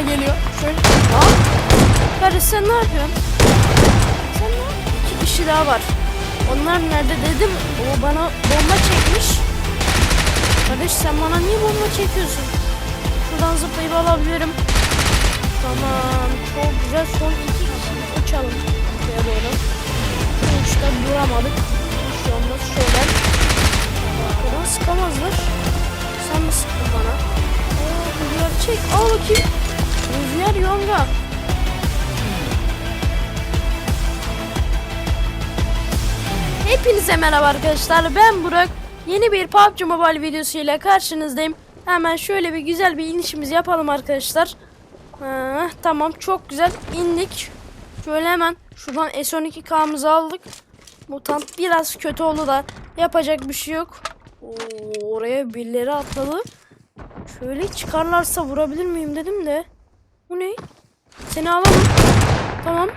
Aha geliyor. Şöyle. Aa. Kardeş sen ne yapıyorsun? Sen ne yapıyorsun? İki kişi daha var. Onlar nerede dedim. O bana bomba çekmiş. Kardeş sen bana niye bomba çekiyorsun? Şuradan zıplayıp alabilirim. Tamam. Çok güzel. Son iki kişi uçalım. Şuraya doğru. Uçta duramadık. Bir şey olmaz. Şöyle. Arkadan sıkamazlar. Sen mi sıktın bana? Rüzgar çek. Al bakayım. Rüzgar yonga. Hepinize merhaba arkadaşlar. Ben Burak. Yeni bir PUBG Mobile videosu ile karşınızdayım. Hemen şöyle bir güzel bir inişimizi yapalım arkadaşlar. Ha, tamam çok güzel indik. Şöyle hemen şuradan S12K'mızı aldık. Mutant biraz kötü oldu da yapacak bir şey yok. Oo, oraya birileri atladı. Şöyle çıkarlarsa vurabilir miyim dedim de. Bu ne? Seni alalım. Tamam.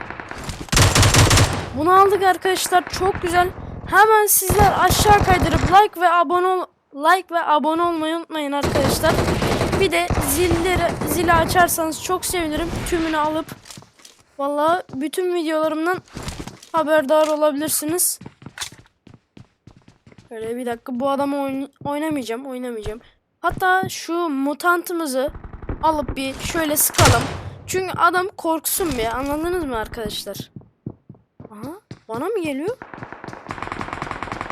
Bunu aldık arkadaşlar. Çok güzel. Hemen sizler aşağı kaydırıp like ve abone ol like ve abone olmayı unutmayın arkadaşlar. Bir de zilleri zili açarsanız çok sevinirim. Tümünü alıp vallahi bütün videolarımdan haberdar olabilirsiniz. Öyle bir dakika bu adamı oyn- oynamayacağım, oynamayacağım. Hatta şu mutantımızı alıp bir şöyle sıkalım. Çünkü adam korksun bir anladınız mı arkadaşlar? Aha bana mı geliyor?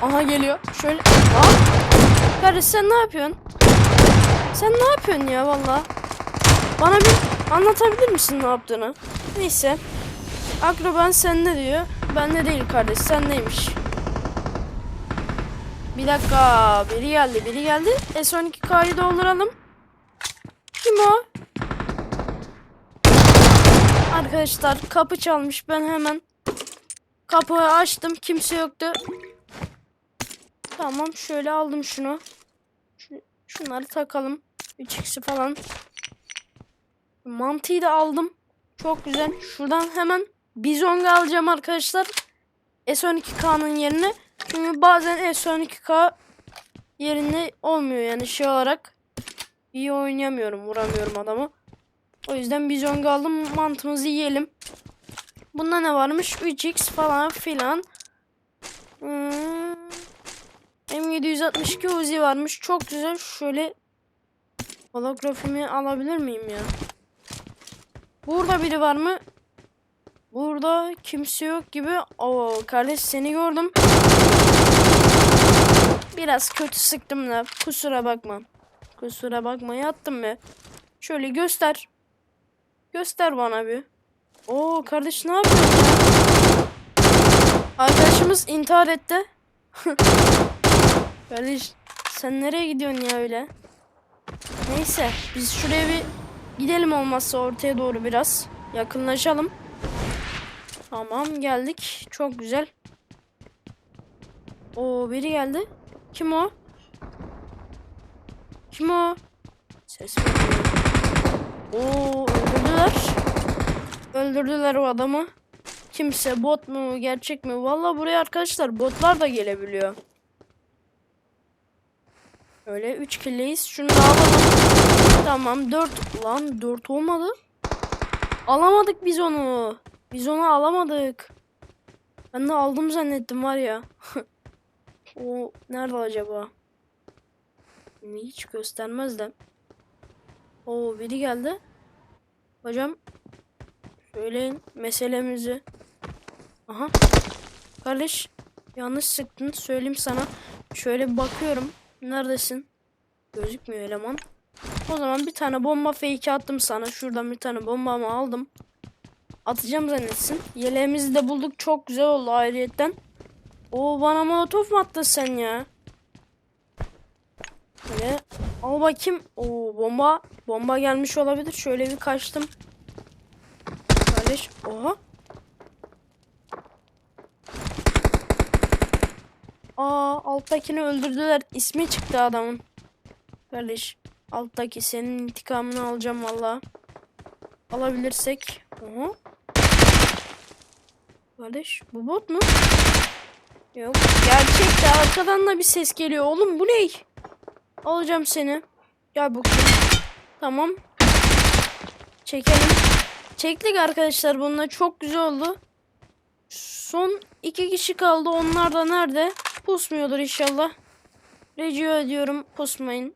Aha geliyor. Şöyle. Aa. Kardeş sen ne yapıyorsun? Sen ne yapıyorsun ya valla? Bana bir anlatabilir misin ne yaptığını? Neyse. Akroban sende diyor. Bende değil kardeş sendeymiş. Bir dakika. Biri geldi biri geldi. S12K'yı dolduralım. Kim o? Arkadaşlar kapı çalmış. Ben hemen kapıyı açtım. Kimse yoktu. Tamam şöyle aldım şunu. Şu- şunları takalım. 3x'i falan. Mantıyı da aldım. Çok güzel. Şuradan hemen bizong alacağım arkadaşlar. S12K'nın yerine. Çünkü bazen S12K yerinde olmuyor yani şey olarak. İyi oynayamıyorum. Vuramıyorum adamı. O yüzden bizong aldım. Mantımızı yiyelim. Bunda ne varmış? 3x falan filan. Hmm. M762 Uzi varmış. Çok güzel. Şöyle holografimi alabilir miyim ya? Burada biri var mı? Burada kimse yok gibi. Oo kardeş seni gördüm. Biraz kötü sıktım da kusura bakma. Kusura bakma yattım be. Şöyle göster. Göster bana bir. Oo kardeş ne yapıyorsun ya? Arkadaşımız intihar etti. Kardeş sen nereye gidiyorsun ya öyle? Neyse biz şuraya bir gidelim olmazsa ortaya doğru biraz. Yakınlaşalım. Tamam geldik. Çok güzel. Oo biri geldi. Kim o? Kim o? Ses mi? Oo öldürdüler. Öldürdüler o adamı. Kimse bot mu gerçek mi? Vallahi buraya arkadaşlar botlar da gelebiliyor. Öyle 3 killeyiz. Şunu da alalım. Tamam 4. Lan 4 olmadı. Alamadık biz onu. Biz onu alamadık. Ben de aldım zannettim var ya. o nerede acaba? Hiç göstermez de. Oo biri geldi. Hocam söyleyin meselemizi. Aha. Kardeş yanlış sıktın söyleyeyim sana. Şöyle bakıyorum. Neredesin? Gözükmüyor eleman. O zaman bir tane bomba fake attım sana. Şuradan bir tane bombamı aldım. Atacağım zannetsin. Yeleğimizi de bulduk. Çok güzel oldu ayrıyetten. Oo bana molotof mu attın sen ya? Böyle al bakayım. Oo bomba bomba gelmiş olabilir. Şöyle bir kaçtım. Kardeş oha. Aa alttakini öldürdüler. İsmi çıktı adamın. Kardeş alttaki senin intikamını alacağım valla. Alabilirsek. Oha. Kardeş bu bot mu? Yok. Gerçekte arkadan da bir ses geliyor. Oğlum bu ne? Alacağım seni. Gel bakayım. Tamam. Çekelim. Çektik arkadaşlar bununla çok güzel oldu. Son iki kişi kaldı. Onlar da nerede? Pusmuyordur inşallah. Rica ediyorum pusmayın.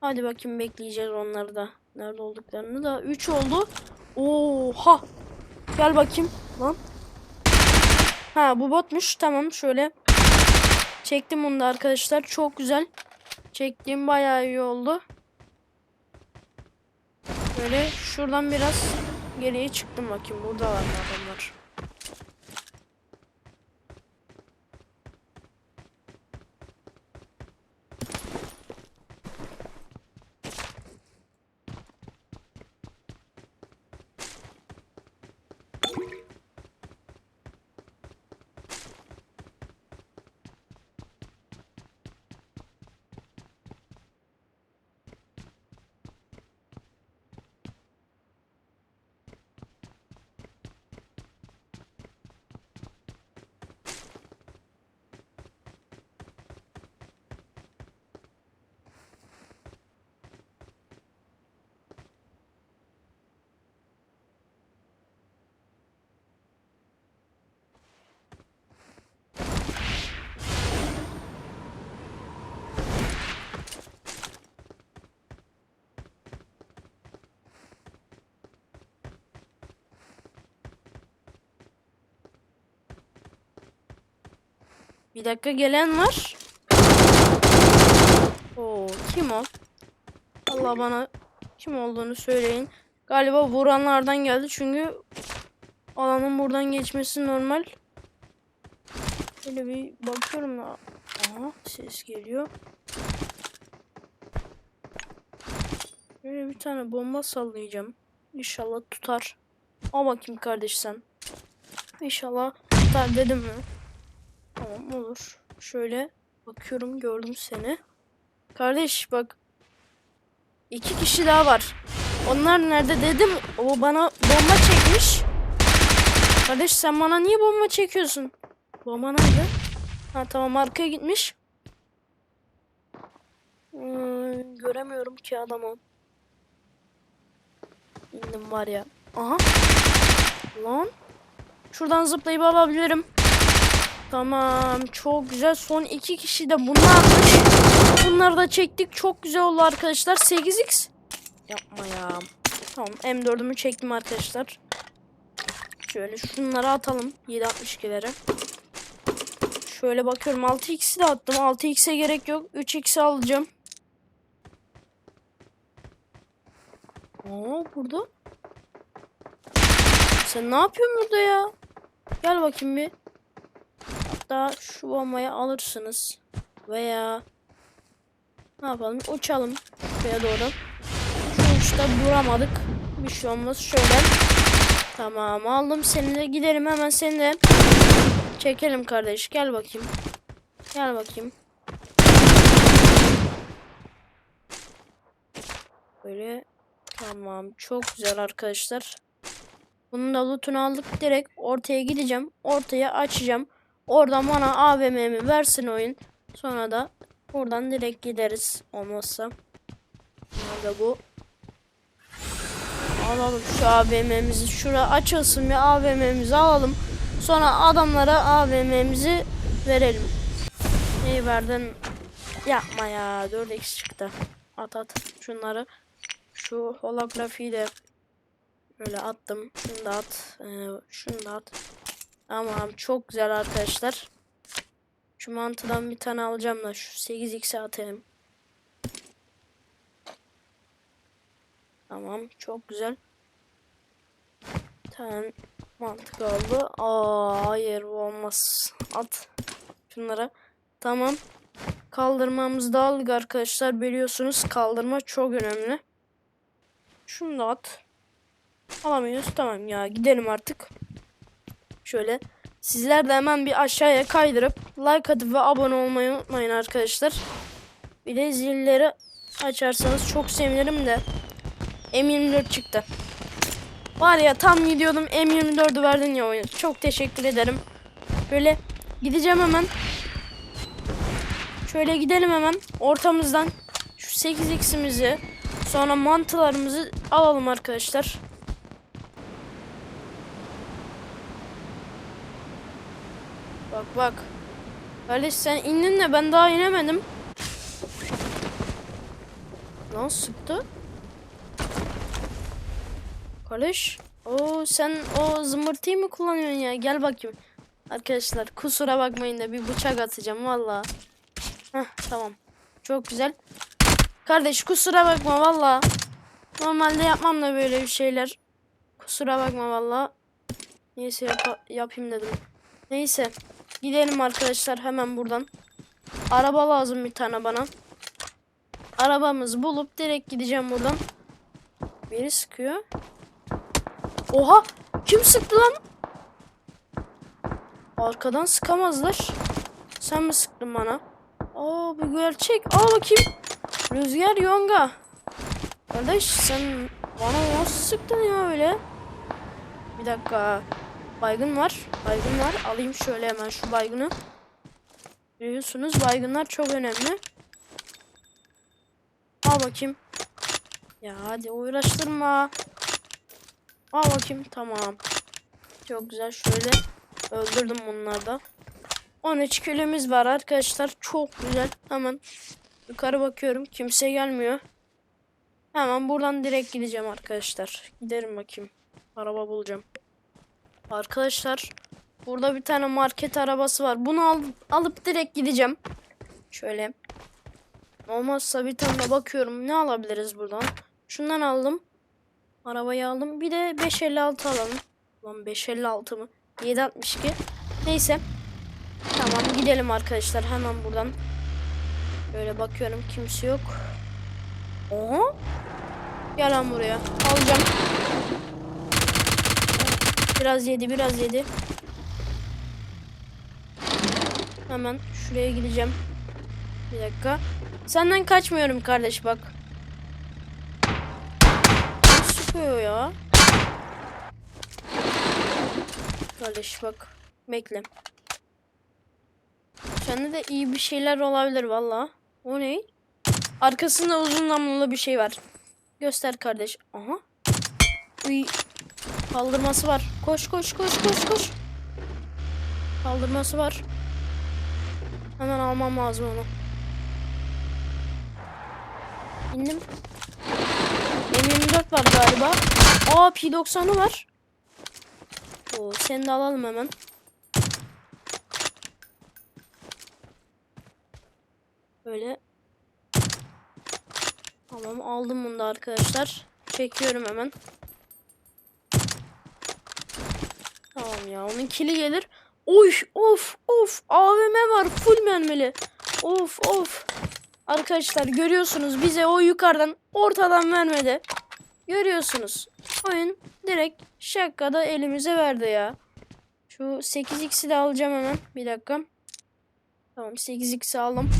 Hadi bakayım bekleyeceğiz onları da. Nerede olduklarını da. 3 oldu. Oha. Gel bakayım. Lan. Ha bu botmuş. Tamam şöyle. Çektim bunu da arkadaşlar. Çok güzel. Çektiğim bayağı iyi oldu. Böyle şuradan biraz geriye çıktım bakayım. Burada var adamlar? Bir dakika gelen var. Oo, kim o? Allah bana kim olduğunu söyleyin. Galiba vuranlardan geldi çünkü alanın buradan geçmesi normal. Şöyle bir bakıyorum da. Aha ses geliyor. Böyle bir tane bomba sallayacağım. İnşallah tutar. Al bakayım kardeş sen. İnşallah tutar dedim mi? Tamam olur. Şöyle bakıyorum gördüm seni. Kardeş bak. iki kişi daha var. Onlar nerede dedim. O bana bomba çekmiş. Kardeş sen bana niye bomba çekiyorsun? Bomba nerede? Ha tamam arkaya gitmiş. Hmm, göremiyorum ki adamı. İndim var ya. Aha. Lan. Şuradan zıplayıp alabilirim. Tamam çok güzel. Son iki kişi de bunlarmış. Bunları da çektik. Çok güzel oldu arkadaşlar. 8x. Yapma ya. Tamam M4'ümü çektim arkadaşlar. Şöyle şunları atalım. 7.62'lere. Şöyle bakıyorum 6x'i de attım. 6x'e gerek yok. 3x'i alacağım. Aa burada. Sen ne yapıyorsun burada ya? Gel bakayım bir. Hatta şu bombayı alırsınız. Veya ne yapalım? Uçalım şuraya doğru. Şu uçta vuramadık. Bir şey olmaz. Şöyle. Tamam aldım seni de gidelim hemen seni de çekelim kardeş. Gel bakayım. Gel bakayım. Böyle tamam çok güzel arkadaşlar. Bunun da lootunu aldık. Direkt ortaya gideceğim. Ortaya açacağım. Oradan bana AVM'mi versin oyun. Sonra da buradan direkt gideriz. Olmazsa. Nerede bu? Alalım şu AVM'mizi. Şura açılsın bir AVM'mizi alalım. Sonra adamlara AVM'mizi verelim. Neyi verdin? Yapma ya. 4x çıktı. At at şunları. Şu holografiyi de böyle attım. Şunu da at. Ee, şunu da at. Tamam çok güzel arkadaşlar. Şu mantıdan bir tane alacağım da şu 8x'e atayım. Tamam çok güzel. Bir tane mantık oldu. Aa hayır bu olmaz. At şunlara. Tamam. Kaldırmamızı da aldık arkadaşlar. Biliyorsunuz kaldırma çok önemli. Şunu da at. Alamıyoruz. Tamam ya gidelim artık. Şöyle sizler de hemen bir aşağıya kaydırıp like atıp ve abone olmayı unutmayın arkadaşlar. Bir de zilleri açarsanız çok sevinirim de M24 çıktı. Var ya tam gidiyordum M24'ü verdin ya oyun. Çok teşekkür ederim. Böyle gideceğim hemen. Şöyle gidelim hemen ortamızdan şu 8x'imizi sonra mantılarımızı alalım arkadaşlar. Bak. Kardeş sen indin de ben daha inemedim. Lan sıktı. Kardeş. O sen o zımbırtıyı mı kullanıyorsun ya? Gel bakayım. Arkadaşlar kusura bakmayın da bir bıçak atacağım valla. Tamam. Çok güzel. Kardeş kusura bakma valla. Normalde yapmam da böyle bir şeyler. Kusura bakma valla. Neyse yapa- yapayım dedim. Neyse. Gidelim arkadaşlar hemen buradan. Araba lazım bir tane bana. Arabamızı bulup direkt gideceğim buradan. Biri sıkıyor. Oha! Kim sıktı lan? Arkadan sıkamazlar. Sen mi sıktın bana? Aa bu gerçek. Aa bakayım. Rüzgar Yonga. Kardeş sen bana nasıl sıktın ya öyle? Bir dakika. Baygın var. Baygın var. Alayım şöyle hemen şu baygını. Biliyorsunuz baygınlar çok önemli. Al bakayım. Ya hadi uğraştırma. Al bakayım. Tamam. Çok güzel. Şöyle öldürdüm bunları da. 13 kilimiz var arkadaşlar. Çok güzel. Hemen yukarı bakıyorum. Kimse gelmiyor. Hemen buradan direkt gideceğim arkadaşlar. Giderim bakayım. Araba bulacağım. Arkadaşlar burada bir tane market arabası var. Bunu al, alıp direkt gideceğim. Şöyle. Olmazsa bir tane de bakıyorum. Ne alabiliriz buradan? Şundan aldım. Arabayı aldım. Bir de 556 alalım. Lan 556 mı? 762. Neyse. Tamam gidelim arkadaşlar hemen buradan. Böyle bakıyorum kimse yok. Oha. Gel lan buraya. Alacağım. Biraz yedi biraz yedi. Hemen şuraya gideceğim. Bir dakika. Senden kaçmıyorum kardeş bak. Sıkıyor ya. Kardeş bak. Bekle. Sende de iyi bir şeyler olabilir valla. O ne? Arkasında uzun namlulu bir şey var. Göster kardeş. Aha. Uy. Kaldırması var. Koş koş koş koş koş. Kaldırması var. Hemen almam lazım onu. İndim. M24 var galiba. Aa P90'ı var. Oo, seni de alalım hemen. Böyle. Tamam aldım bunu da arkadaşlar. Çekiyorum hemen. Tamam ya onun kili gelir. Oy of of AVM var full mermili. Of of. Arkadaşlar görüyorsunuz bize o yukarıdan ortadan vermedi. Görüyorsunuz. Oyun direkt şakada elimize verdi ya. Şu 8x'i de alacağım hemen. Bir dakika. Tamam 8x'i aldım.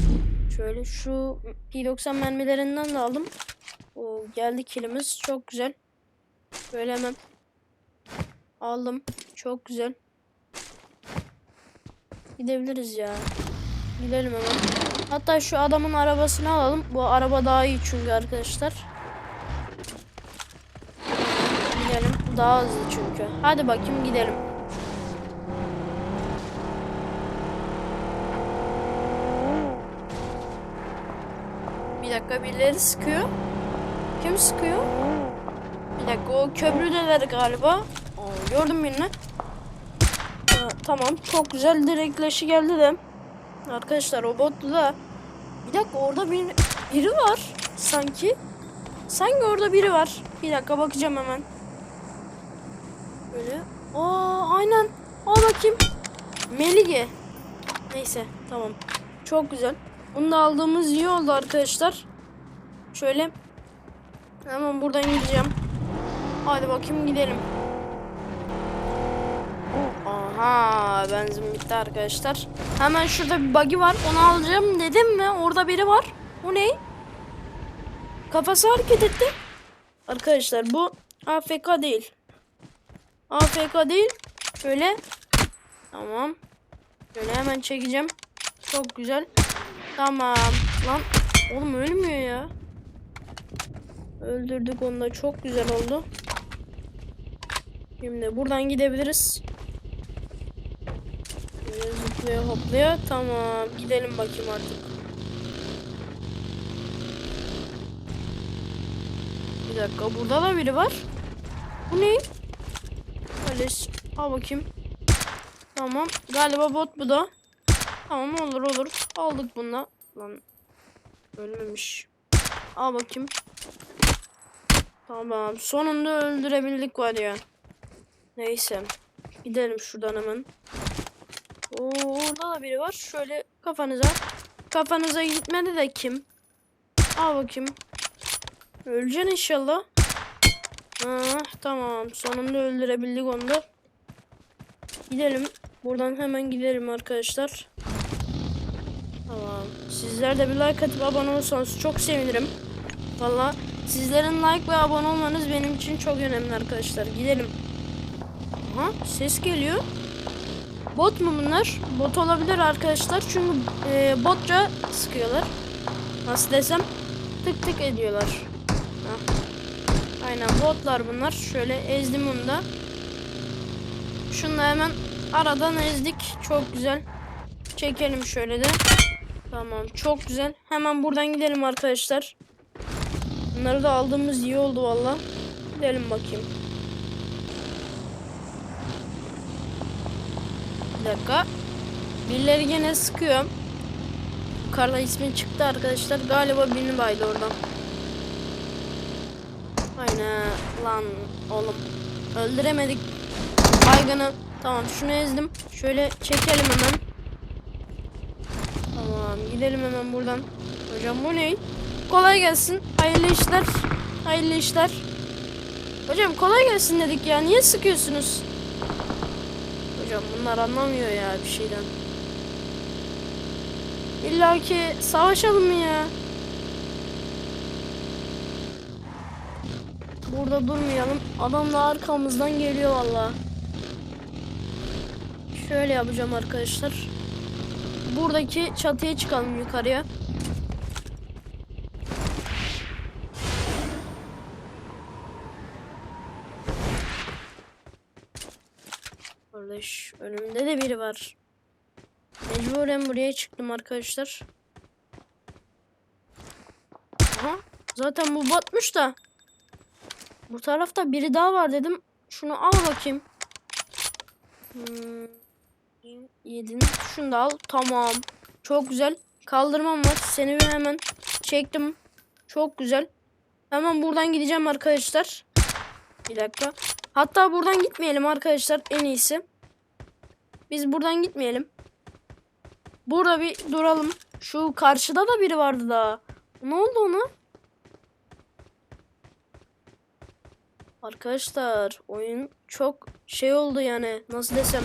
Şöyle şu P90 mermilerinden de aldım. O geldi kilimiz. Çok güzel. Böyle hemen aldım. Çok güzel. Gidebiliriz ya. Gidelim hemen. Hatta şu adamın arabasını alalım. Bu araba daha iyi çünkü arkadaşlar. Gidelim. Daha hızlı çünkü. Hadi bakayım gidelim. Bir dakika birileri sıkıyor. Kim sıkıyor? Bir dakika o köprüdeler galiba. Aa, gördüm birini. Aa, tamam çok güzel direkt leşi geldi de. Arkadaşlar o bottu da. Bir dakika orada bir, biri var sanki. Sanki orada biri var. Bir dakika bakacağım hemen. Böyle. Aa aynen. Aa bakayım. Melige. Neyse tamam. Çok güzel. Bunu da aldığımız iyi oldu arkadaşlar. Şöyle. Hemen buradan gideceğim. Hadi bakayım gidelim. Aha benzin bitti arkadaşlar. Hemen şurada bir buggy var. Onu alacağım dedim mi? Orada biri var. O ne? Kafası hareket etti. Arkadaşlar bu AFK değil. AFK değil. Şöyle. Tamam. Şöyle hemen çekeceğim. Çok güzel. Tamam. Lan oğlum ölmüyor ya. Öldürdük onu da çok güzel oldu. Şimdi buradan gidebiliriz. Hoplaya hoplaya. Tamam. Gidelim bakayım artık. Bir dakika. Burada da biri var. Bu ne? Polis. Al bakayım. Tamam. Galiba bot bu da. Tamam olur olur. Aldık bunu. Lan ölmemiş. Al bakayım. Tamam. Sonunda öldürebildik var ya. Neyse. Gidelim şuradan hemen. Oo, orada da biri var. Şöyle kafanıza. Kafanıza gitmedi de kim? Al bakayım. Öleceksin inşallah. Ha, tamam. Sonunda öldürebildik onu da. Gidelim. Buradan hemen gidelim arkadaşlar. Tamam. Sizler de bir like atıp abone olursanız çok sevinirim. Valla sizlerin like ve abone olmanız benim için çok önemli arkadaşlar. Gidelim. Aha ses geliyor. Bot mu bunlar? Bot olabilir arkadaşlar. Çünkü e, botça sıkıyorlar. Nasıl desem tık tık ediyorlar. Hah. Aynen botlar bunlar. Şöyle ezdim onu da. Şunu da hemen aradan ezdik. Çok güzel. Çekelim şöyle de. Tamam çok güzel. Hemen buradan gidelim arkadaşlar. Bunları da aldığımız iyi oldu valla. Gidelim bakayım. Bir dakika. Birileri gene sıkıyor. Yukarıda ismi çıktı arkadaşlar. Galiba birini baydı oradan. Aynen lan oğlum. Öldüremedik. Baygını. Tamam şunu ezdim. Şöyle çekelim hemen. Tamam gidelim hemen buradan. Hocam bu ne? Kolay gelsin. Hayırlı işler. Hayırlı işler. Hocam kolay gelsin dedik ya. Niye sıkıyorsunuz? Hocam bunlar anlamıyor ya bir şeyden. İlla ki savaşalım mı ya? Burada durmayalım. Adam da arkamızdan geliyor valla. Şöyle yapacağım arkadaşlar. Buradaki çatıya çıkalım yukarıya. Var. Mecburen buraya çıktım arkadaşlar. Aha zaten bu batmış da. Bu tarafta biri daha var dedim. Şunu al bakayım. Hmm, yedin. Şunu da al. Tamam. Çok güzel. Kaldırmam var. Seni hemen çektim. Çok güzel. Hemen buradan gideceğim arkadaşlar. Bir dakika. Hatta buradan gitmeyelim arkadaşlar en iyisi. Biz buradan gitmeyelim. Burada bir duralım. Şu karşıda da biri vardı daha. Ne oldu ona? Arkadaşlar oyun çok şey oldu yani. Nasıl desem.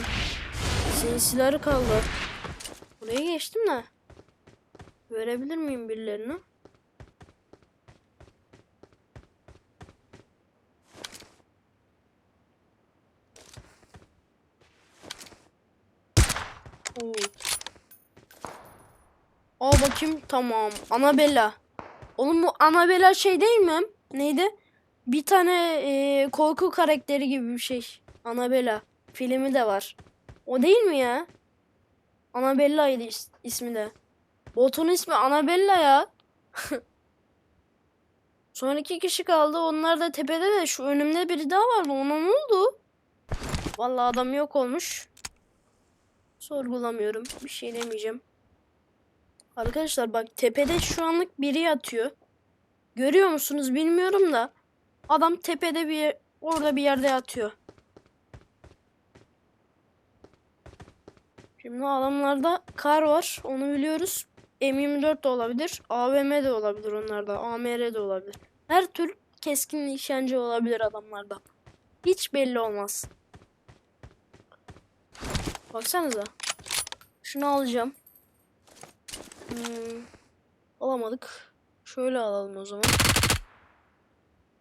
Sinsiler kaldı. Buraya geçtim de. Görebilir miyim birilerini? Al bakayım tamam. Annabella. Oğlum bu Annabella şey değil mi? Neydi? Bir tane e, korku karakteri gibi bir şey. Annabella. Filmi de var. O değil mi ya? Annabella'ydı is- ismi de. Botun ismi Annabella ya. Son iki kişi kaldı. Onlar da tepede de şu önümde biri daha vardı. Ona ne oldu? Vallahi adam yok olmuş. Sorgulamıyorum. Bir şey demeyeceğim. Arkadaşlar bak tepede şu anlık biri yatıyor. Görüyor musunuz bilmiyorum da. Adam tepede bir orada bir yerde yatıyor. Şimdi adamlarda kar var. Onu biliyoruz. M24 de olabilir. AVM de olabilir onlarda. AMR de olabilir. Her tür keskin nişancı olabilir adamlarda. Hiç belli olmaz. Baksanıza. Şunu alacağım. Hmm, alamadık. Şöyle alalım o zaman.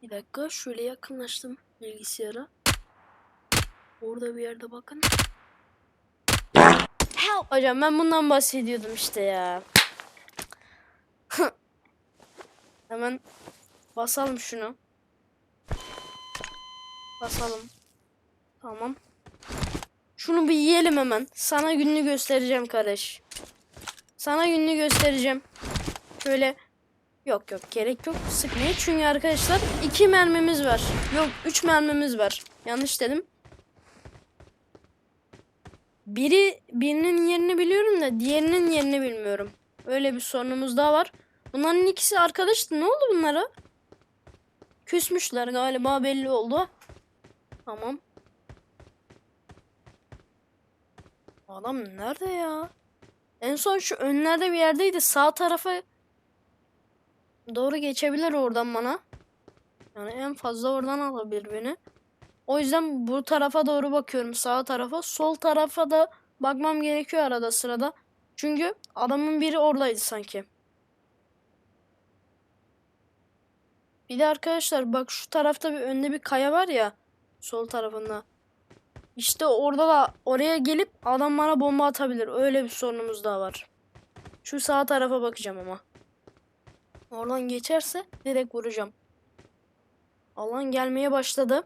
Bir dakika şöyle yakınlaştım bilgisayara. Orada bir yerde bakın. Help. Hocam ben bundan bahsediyordum işte ya. Hemen basalım şunu. Basalım. Tamam. Şunu bir yiyelim hemen. Sana gününü göstereceğim kardeş. Sana gününü göstereceğim. Şöyle yok yok gerek yok sıkmaya. Çünkü arkadaşlar iki mermimiz var. Yok üç mermimiz var. Yanlış dedim. Biri birinin yerini biliyorum da diğerinin yerini bilmiyorum. Öyle bir sorunumuz daha var. Bunların ikisi arkadaştı. Ne oldu bunlara? Küsmüşler galiba belli oldu. Tamam. Adam nerede ya? En son şu önlerde bir yerdeydi. Sağ tarafa doğru geçebilir oradan bana. Yani en fazla oradan alabilir beni. O yüzden bu tarafa doğru bakıyorum. Sağ tarafa. Sol tarafa da bakmam gerekiyor arada sırada. Çünkü adamın biri oradaydı sanki. Bir de arkadaşlar bak şu tarafta bir önde bir kaya var ya. Sol tarafında. İşte orada da oraya gelip adam bana bomba atabilir. Öyle bir sorunumuz daha var. Şu sağ tarafa bakacağım ama. Oradan geçerse direkt vuracağım. Alan gelmeye başladı.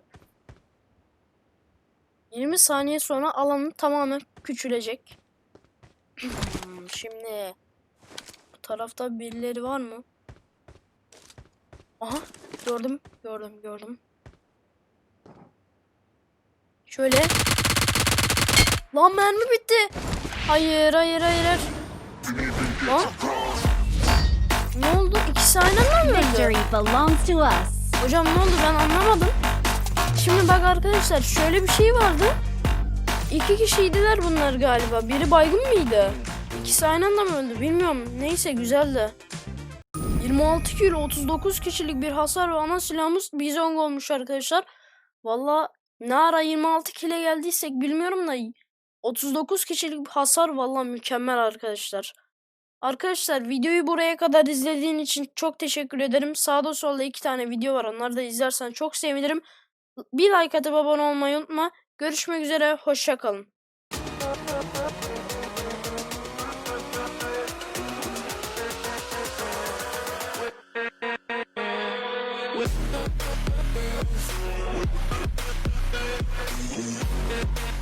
20 saniye sonra alanın tamamı küçülecek. Hmm, Şimdi bu tarafta birileri var mı? Aha gördüm gördüm gördüm. Şöyle. Lan mermi bitti. Hayır hayır hayır. hayır. Lan. Ne oldu? İkisi aynı anda mı öldü? Hocam ne oldu ben anlamadım. Şimdi bak arkadaşlar şöyle bir şey vardı. İki kişiydiler bunlar galiba. Biri baygın mıydı? İkisi aynı anda mı öldü bilmiyorum. Neyse güzeldi. 26 kilo 39 kişilik bir hasar ve ana silahımız Bizong olmuş arkadaşlar. Valla ne ara 26 kile geldiysek bilmiyorum da 39 kişilik bir hasar valla mükemmel arkadaşlar. Arkadaşlar videoyu buraya kadar izlediğin için çok teşekkür ederim. Sağda solda iki tane video var. Onları da izlersen çok sevinirim. Bir like atıp abone olmayı unutma. Görüşmek üzere. Hoşça kalın. Bye.